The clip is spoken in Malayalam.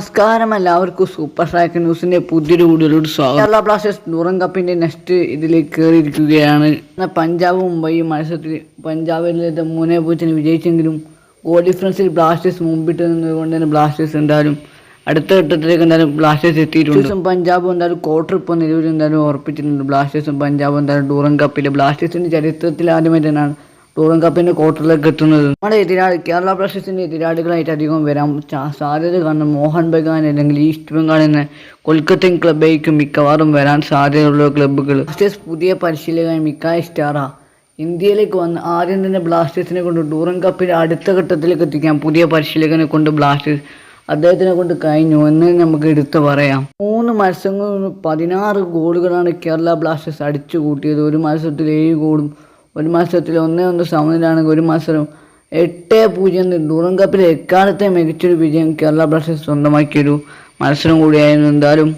നമസ്കാരം. എല്ലാവർക്കും സൂപ്പർ ട്രാക്ക് ന്യൂസിന്റെ പുതിയൊരു കൂടുതലോട് സ്വാഗതം. കേരള ബ്ലാസ്റ്റേഴ്സ് നൂറം കപ്പിന്റെ നെക്സ്റ്റ് ഇതിലേക്ക് കയറിയിരിക്കുകയാണ്. പഞ്ചാബ് മുംബൈ മത്സരത്തിൽ പഞ്ചാബിലെ മൂന്നേ പൂജ്യത്തിന് വിജയിച്ചെങ്കിലും ഗോൾ ഡിഫറൻസിൽ ബ്ലാസ്റ്റേഴ്സ് മുമ്പിട്ട് നിന്നുകൊണ്ട് തന്നെ ബ്ലാസ്റ്റേഴ്സ് എന്തായാലും അടുത്ത ഘട്ടത്തിലേക്ക് എന്തായാലും ബ്ലാസ്റ്റേഴ്സ് എത്തിയിട്ടുണ്ട്. പഞ്ചാബ് എന്തായാലും ക്വാർട്ടർ ഇപ്പോൾ നിലവിൽ എന്തായാലും ഉറപ്പിച്ചിട്ടുണ്ട്. ബ്ലാസ്റ്റേഴ്സും പഞ്ചാബ് എന്തായാലും ഡൂറൻ കപ്പിലെ ബ്ലാസ്റ്റേഴ്സിന്റെ ചരിത്രത്തിൽ ആദ്യമായി തന്നെയാണ് ടൂറൻ കപ്പിന്റെ ക്വാർട്ടറിലേക്ക് എത്തുന്നത്. നമ്മുടെ എതിരാളി കേരള ബ്ലാസ്റ്റേഴ്സിന്റെ എതിരാളികളായിട്ട് അധികം വരാൻ സാധ്യത കാരണം മോഹൻ ബഗാൻ അല്ലെങ്കിൽ ഈസ്റ്റ് ബംഗാൾ എന്ന കൊൽക്കത്തൻ ക്ലബേക്ക് മിക്കവാറും വരാൻ സാധ്യതയുള്ള ക്ലബ്ബുകൾ ബ്ലാസ്റ്റേഴ്സ് പുതിയ പരിശീലകൻ മിക്കായ സ്റ്റാറ. ഇന്ത്യയിലേക്ക് വന്ന് ആദ്യം തന്നെ ബ്ലാസ്റ്റേഴ്സിനെ കൊണ്ട് ടൂറൻ കപ്പിന്റെ അടുത്ത ഘട്ടത്തിലേക്ക് എത്തിക്കാൻ പുതിയ പരിശീലകനെ കൊണ്ട് ബ്ലാസ്റ്റേഴ്സ് അദ്ദേഹത്തിനെ കൊണ്ട് കഴിഞ്ഞു എന്ന് നമുക്ക് എടുത്തു പറയാം. മൂന്ന് മത്സരങ്ങളിൽ പതിനാറ് ഗോളുകളാണ് കേരള ബ്ലാസ്റ്റേഴ്സ് അടിച്ചു കൂട്ടിയത് ഒരു മത്സരത്തിൽ ഏഴ് ഗോളും ഒരു മാസത്തിൽ ഒന്നേ ഒന്ന് സമനിലാണെങ്കിൽ ഒരു മാസം എട്ട് പൂജ്യം ഡൂറൻ കപ്പിലെ എക്കാലത്തെ മികച്ചൊരു വിജയം കേരള ബ്ലാസ്റ്റേഴ്സ് സ്വന്തമാക്കിയൊരു മത്സരം കൂടിയായിരുന്നു എന്തായാലും.